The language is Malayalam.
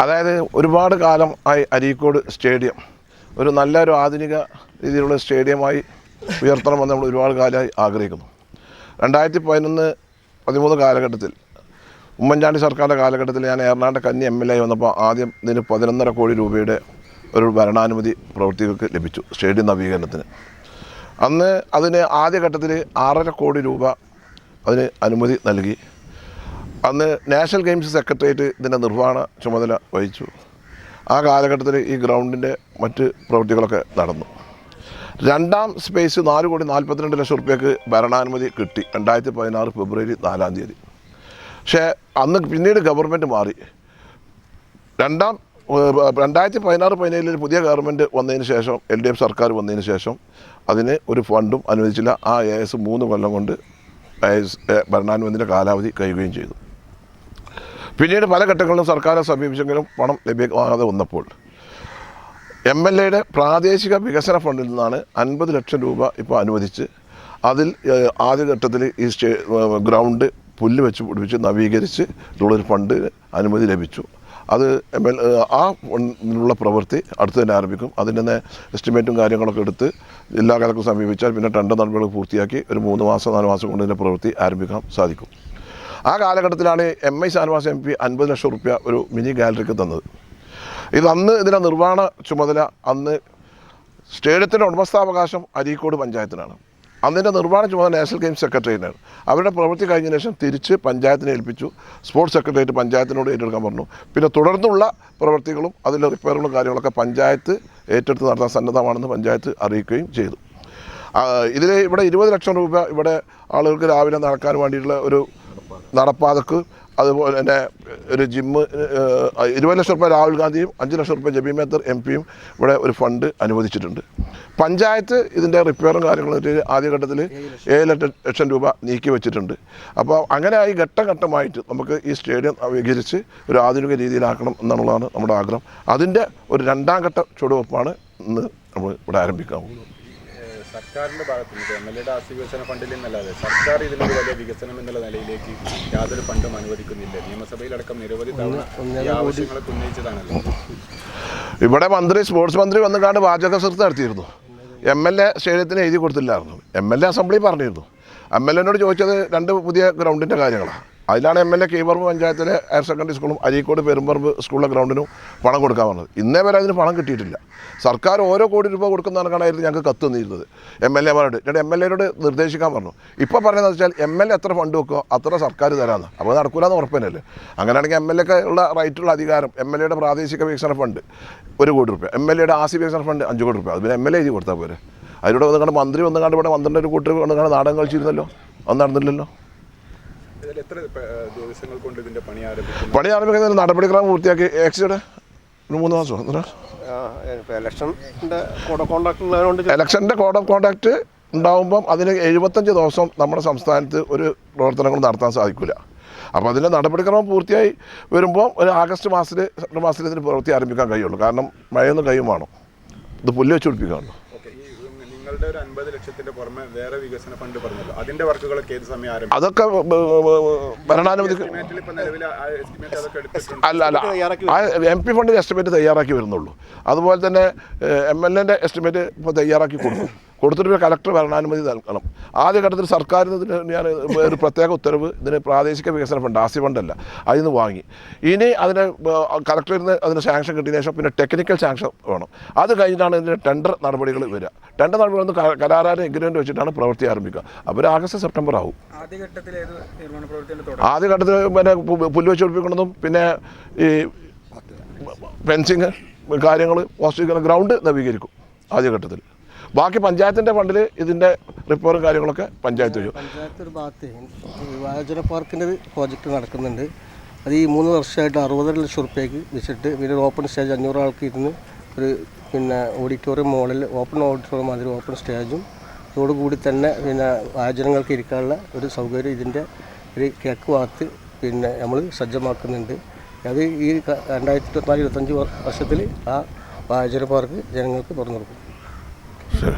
അതായത് ഒരുപാട് കാലം ആയി അരീക്കോട് സ്റ്റേഡിയം. ഒരു നല്ലൊരു ആധുനിക രീതിയിലുള്ള സ്റ്റേഡിയമായി ഉയർത്തണമെന്ന് നമ്മൾ ഒരുപാട് കാലമായി ആഗ്രഹിക്കുന്നു. രണ്ടായിരത്തി പതിനൊന്ന് പതിമൂന്ന് കാലഘട്ടത്തിൽ ഉമ്മൻചാണ്ടി സർക്കാരിന്റെ കാലഘട്ടത്തിൽ ഞാൻ എറണാകുളം കന്നി എം എൽ എ വന്നപ്പോൾ ആദ്യം ഇതിന് പതിനൊന്നര കോടി രൂപയുടെ ഒരു ഭരണാനുമതി പ്രവൃത്തികൾക്ക് ലഭിച്ചു സ്റ്റേഡിയം നവീകരണത്തിന്. അന്ന് അതിന് ആദ്യഘട്ടത്തിൽ ആറര കോടി രൂപ അതിന് അനുമതി നൽകി. അന്ന് നാഷണൽ ഗെയിംസ് സെക്രട്ടേറിയറ്റ് ഇതിന്റെ നിർവഹണ ചുമതല വഹിച്ചു. ആ കാലഘട്ടത്തിൽ ഈ ഗ്രൗണ്ടിന്റെ മറ്റ് പ്രവൃത്തികളൊക്കെ നടന്നു. രണ്ടാം സ്പേസ് നാല് കോടി നാൽപ്പത്തിരണ്ട് ലക്ഷം റുപ്യക്ക് ഭരണാനുമതി കിട്ടി രണ്ടായിരത്തി പതിനാറ് ഫെബ്രുവരി നാലാം തീയതി. പക്ഷേ അന്ന് പിന്നീട് ഗവൺമെന്റ് മാറി. രണ്ടാം രണ്ടായിരത്തി പതിനാറ് പതിനേഴിൽ പുതിയ ഗവൺമെന്റ് വന്നതിന് ശേഷം എൽ ഡി എഫ് സർക്കാർ വന്നതിന് ശേഷം അതിന് ഒരു ഫണ്ടും അനുവദിച്ചില്ല. ആ എ എസ് മൂന്ന് കൊല്ലം കൊണ്ട് ഭരണാനുമതിന്റെ കാലാവധി കഴിയുകയും ചെയ്തു. പിന്നീട് പല ഘട്ടങ്ങളിലും സർക്കാരെ സമീപിച്ചെങ്കിലും പണം ലഭ്യമാകാതെ വന്നപ്പോൾ എം എൽ എയുടെ പ്രാദേശിക വികസന ഫണ്ടിൽ നിന്നാണ് അൻപത് ലക്ഷം രൂപ ഇപ്പോൾ അനുവദിച്ച് അതിൽ ആദ്യഘട്ടത്തിൽ ഈ സ്റ്റേ ഗ്രൗണ്ട് പുല്ല് വെച്ച് പിടിപ്പിച്ച് നവീകരിച്ച് ഉള്ളൊരു ഫണ്ട് അനുമതി ലഭിച്ചു. അത് എം എൽ ആ ഫണ്ടിലുള്ള പ്രവൃത്തി അടുത്ത് തന്നെ ആരംഭിക്കും. അതിന്റെ തന്നെ എസ്റ്റിമേറ്റും കാര്യങ്ങളൊക്കെ എടുത്ത് ജില്ലാ കലക്ടർ സമീപിച്ചാൽ പിന്നെ ടെൻഡർ നടപടികൾ പൂർത്തിയാക്കി ഒരു മൂന്ന് മാസം നാല് മാസം കൊണ്ട് ഇതിന്റെ പ്രവൃത്തി ആരംഭിക്കാൻ സാധിക്കും. ആ കാലഘട്ടത്തിലാണ് M I Shanavas M P അൻപത് ലക്ഷം റുപ്യ ഒരു മിനി ഗാലറിക്ക് തന്നത്. ഇത് അന്ന് ഇതിന്റെ നിർവഹണ ചുമതല അന്ന് സ്റ്റേഡിയത്തിന്റെ ഉടമസ്ഥാവകാശം അരീക്കോട് പഞ്ചായത്തിനാണ്. അന്നിന്റെ നിർവഹണ ചുമതല നാഷണൽ ഗെയിംസ് സെക്രട്ടറിയാണ് അവരുടെ പ്രവൃത്തി കഴിഞ്ഞ ശേഷം തിരിച്ച് പഞ്ചായത്തിനെ ഏൽപ്പിച്ചു. സ്പോർട്സ് സെക്രട്ടേറിയറ്റ് പഞ്ചായത്തിനോട് ഏറ്റെടുക്കാൻ പറഞ്ഞു. പിന്നെ തുടർന്നുള്ള പ്രവൃത്തികളും അതിലെ റിപ്പയറുകളും കാര്യങ്ങളൊക്കെ പഞ്ചായത്ത് ഏറ്റെടുത്ത് നടത്താൻ സന്നദ്ധമാണെന്ന് പഞ്ചായത്ത് അറിയിക്കുകയും ചെയ്തു. ഇതിൽ ഇവിടെ ഇരുപത് ലക്ഷം രൂപ ഇവിടെ ആളുകൾക്ക് രാവിലെ നടക്കാൻ വേണ്ടിയിട്ടുള്ള ഒരു നടപ്പാതക്ക് അതുപോലെ തന്നെ ഒരു ജിമ്മ് ഇരുപത് ലക്ഷം രൂപ രാഹുൽ ഗാന്ധിയും അഞ്ച് ലക്ഷം രൂപ ജബി മേത്തർ എം പിയും ഇവിടെ ഒരു ഫണ്ട് അനുവദിച്ചിട്ടുണ്ട്. പഞ്ചായത്ത് ഇതിന്റെ റിപ്പയറും കാര്യങ്ങളും ആദ്യഘട്ടത്തിൽ ഏഴ് ലക്ഷം രൂപ നീക്കി വെച്ചിട്ടുണ്ട്. അപ്പോൾ അങ്ങനെ ആയി ഘട്ടം ഘട്ടമായിട്ട് നമുക്ക് ഈ സ്റ്റേഡിയം വികരിച്ച് ഒരു ആധുനിക രീതിയിലാക്കണം എന്നുള്ളതാണ് നമ്മുടെ ആഗ്രഹം. അതിന്റെ ഒരു രണ്ടാം ഘട്ട ചുവടുവെപ്പാണ് ഇന്ന് നമ്മൾ ഇവിടെ ആരംഭിക്കാൻ പോകുന്നത്. സർക്കാരിന്റെ ഭാഗത്തുനിന്ന് എം എൽ എയുടെ ആസ്തി വികസന ഫണ്ടിൽ നിന്നല്ലാതെ സർക്കാർ ഇതിനൊരു വലിയ വികസനം എന്നുള്ള നിലയിലേക്ക് യാതൊരു ഫണ്ടും അനുവദിക്കുന്നില്ല. നിയമസഭയിലടക്കം നിരവധി തവണ ഈ ആവശ്യങ്ങളൊക്കെ ഉന്നയിച്ചതാണല്ലോ. ഇവിടെ മന്ത്രി സ്പോർട്സ് മന്ത്രി വന്നുകാണ്ട് വാചക സൃത്ത് നടത്തിയിരുന്നു. എം എൽ എ സ്റ്റേഡിയത്തിന് എഴുതി കൊടുത്തില്ലായിരുന്നു. എം എൽ എ അസംബ്ലി പറഞ്ഞിരുന്നു. എം എൽ എന്നോട് ചോദിച്ചത് രണ്ട് പുതിയ ഗ്രൗണ്ടിന്റെ കാര്യങ്ങളാണ്. അതിലാണ് എം എൽ എ കീപറമ്പ് പഞ്ചായത്തിലെ ഹയർ സെക്കൻഡറി സ്കൂളും അരീക്കോട് പെരുമ്പറമ്പ് സ്കൂളിലെ ഗ്രൗണ്ടിനും പണം കൊടുക്കാൻ പറഞ്ഞത് ഇന്നേ വരെ അതിന് പണം കിട്ടിയിട്ടില്ല. സർക്കാർ ഓരോ കോടി രൂപ കൊടുക്കുന്ന കണക്കായിരുന്നു ഞങ്ങൾക്ക് കത്ത് തന്നിരുന്നത്. എം എൽ എമാരോട്. ഞാൻ എം എൽ എയോട് നിർദ്ദേശിക്കാൻ പറഞ്ഞു. ഇപ്പോൾ പറയുന്നത് വെച്ചാൽ എം എൽ എ എത്ര ഫണ്ട് വെക്കുമോ അത്ര സർക്കാർ തരാമെന്ന്. അപ്പോൾ നടക്കൂലെന്ന് ഉറപ്പന്നല്ലേ? അങ്ങനെയാണെങ്കിൽ എം എൽ എക്ക് ഉള്ള റൈറ്റുള്ള അധികാരം എം എൽ എയുടെ പ്രാദേശിക വികസന ഫണ്ട് ഒരു കോടി രൂപ. എം എൽ എയുടെ ആസി വികസന ഫണ്ട് അഞ്ച് കോടി രൂപ. അത് പിന്നെ എം എൽ എ എഴുതി കൊടുത്താൽ പോരെ. അതിലൂടെ വന്ന് കണ്ട് മന്ത്രി വന്ന് കണ്ട് ഇവിടെ പന്ത്രണ്ട് ഒരു കൂട്ടർ വന്നുകൊണ്ട് നാടകം കളിച്ചിരുന്നല്ലോ? അത് നടന്നില്ലല്ലോ? എത്ര ദിവസങ്ങൾ കൊണ്ട് ഇതിന്റെ പണി ആരംഭിക്കും പണി ആരംഭിക്കുന്ന നടപടിക്രമം പൂർത്തിയാക്കി എക്സിയുടെ ഒരു മൂന്ന് മാസം ഇലക്ഷന്റെ കൂടെ കോണ്ടാക്ട് ഉള്ളതുകൊണ്ട് ഇലക്ഷന്റെ കോഡ് ഓഫ് കോണ്ടാക്ട് ഉണ്ടാകുമ്പം അതിന് എഴുപത്തഞ്ച് ദിവസം നമ്മുടെ സംസ്ഥാനത്ത് ഒരു പ്രവർത്തനങ്ങൾ നടത്താൻ സാധിക്കില്ല അപ്പോൾ അതിന്റെ നടപടിക്രമം പൂർത്തിയായി വരുമ്പോൾ ഒരു ആഗസ്റ്റ് മാസത്തിൽ സെപ്റ്റംബർ മാസത്തിൽ ഇതിന് പ്രവൃത്തി ആരംഭിക്കാൻ കഴിയുള്ളൂ. കാരണം മഴയൊന്നും കഴിയും വേണം. ഇത് പുല്ല് വെച്ച് പിടിപ്പിക്കാണല്ലോ നിങ്ങളുടെ ഒരു അൻപത് ലക്ഷത്തിന്റെ പുറമെ വേറെ വികസന ഫണ്ട് പറഞ്ഞല്ലോ. അതിന്റെ വർക്കുകളൊക്കെ ഏത് സമയം ആരംഭിക്കും അതൊക്കെ ഭരണാനുമതി എസ്റ്റിമേറ്റിൽ ഇപ്പൊ നിലവിൽ എസ്റ്റിമേറ്റ് അതൊക്കെ എടുത്തിട്ടുണ്ട്. അല്ല അല്ല. ആ എം പി ഫണ്ടിന്റെ എസ്റ്റിമേറ്റ് തയ്യാറാക്കി വരുന്നുള്ളൂ. അതുപോലെ തന്നെ എം എൽ എന്റെ എസ്റ്റിമേറ്റ് ഇപ്പോൾ തയ്യാറാക്കി കൊടുക്കും. കൊടുത്തിട്ട് കലക്ടർ ഭരണാനുമതി നൽകണം. ആദ്യഘട്ടത്തിൽ നിന്ന് ഞാൻ ഒരു പ്രത്യേക ഉത്തരവ് ഇതിന് പ്രാദേശിക വികസന ഫണ്ട് ആസി ഫണ്ടല്ല. അതിൽ നിന്ന് വാങ്ങി. ഇനി അതിന് കലക്ടറിൽ നിന്ന് അതിന് സാങ്ഷൻ കിട്ടിയതിന് ശേഷം പിന്നെ ടെക്നിക്കൽ സാങ്ഷൻ വേണം. അത് കഴിഞ്ഞിട്ടാണ് ഇതിന്റെ ടെൻഡർ നടപടികൾ വരിക. ടെൻഡർ നടപടി വന്ന് കരാറാര എഗ്രിമെന്റ് വെച്ചിട്ടാണ് പ്രവൃത്തി ആരംഭിക്കുക. അപ്പോൾ ആഗസ്റ്റ് സെപ്റ്റംബർ ആവും. ആദ്യഘട്ടത്തിൽ പിന്നെ പുല്ലുവെച്ച് പുല്ല് വെച്ച് പിടിപ്പിക്കുന്നതും പിന്നെ ഈ ഫെൻസിങ് കാര്യങ്ങൾ പോസ്റ്റിക്കുന്ന ഗ്രൗണ്ട് നവീകരിക്കും ആദ്യഘട്ടത്തിൽ. ബാക്കി പഞ്ചായത്തിന്റെ ഫണ്ടിൽ ഇതിന്റെ റിപ്പയറും കാര്യങ്ങളൊക്കെ പഞ്ചായത്ത് വരും. പഞ്ചായത്ത് ഒരു ഭാഗത്ത് വായജന പാർക്കിന്റെ ഒരു പ്രോജക്റ്റ് നടക്കുന്നുണ്ട്. അത് ഈ മൂന്ന് വർഷമായിട്ട് അറുപതര ലക്ഷം റുപ്യക്ക് വെച്ചിട്ട് പിന്നെ ഓപ്പൺ സ്റ്റേജ് അഞ്ഞൂറ് ആൾക്ക് ഇരുന്ന് ഒരു പിന്നെ ഓഡിറ്റോറിയം മോഡൽ ഓപ്പൺ ഓഡിറ്റോറിയം മാതിരി ഓപ്പൺ സ്റ്റേജും ഇതോടുകൂടി തന്നെ പിന്നെ വായജനങ്ങൾക്ക് ഇരിക്കാനുള്ള ഒരു സൗകര്യം ഇതിന്റെ ഒരു കിഴക്ക് ഭാഗത്ത് പിന്നെ നമ്മൾ സജ്ജമാക്കുന്നുണ്ട്. അത് ഈ രണ്ടായിരത്തി ഇരുപത്തിനാല് ഇരുപത്തഞ്ച് വർഷത്തിൽ ആ വാചന പാർക്ക് ജനങ്ങൾക്ക് തുറന്നു കൊടുക്കും 是。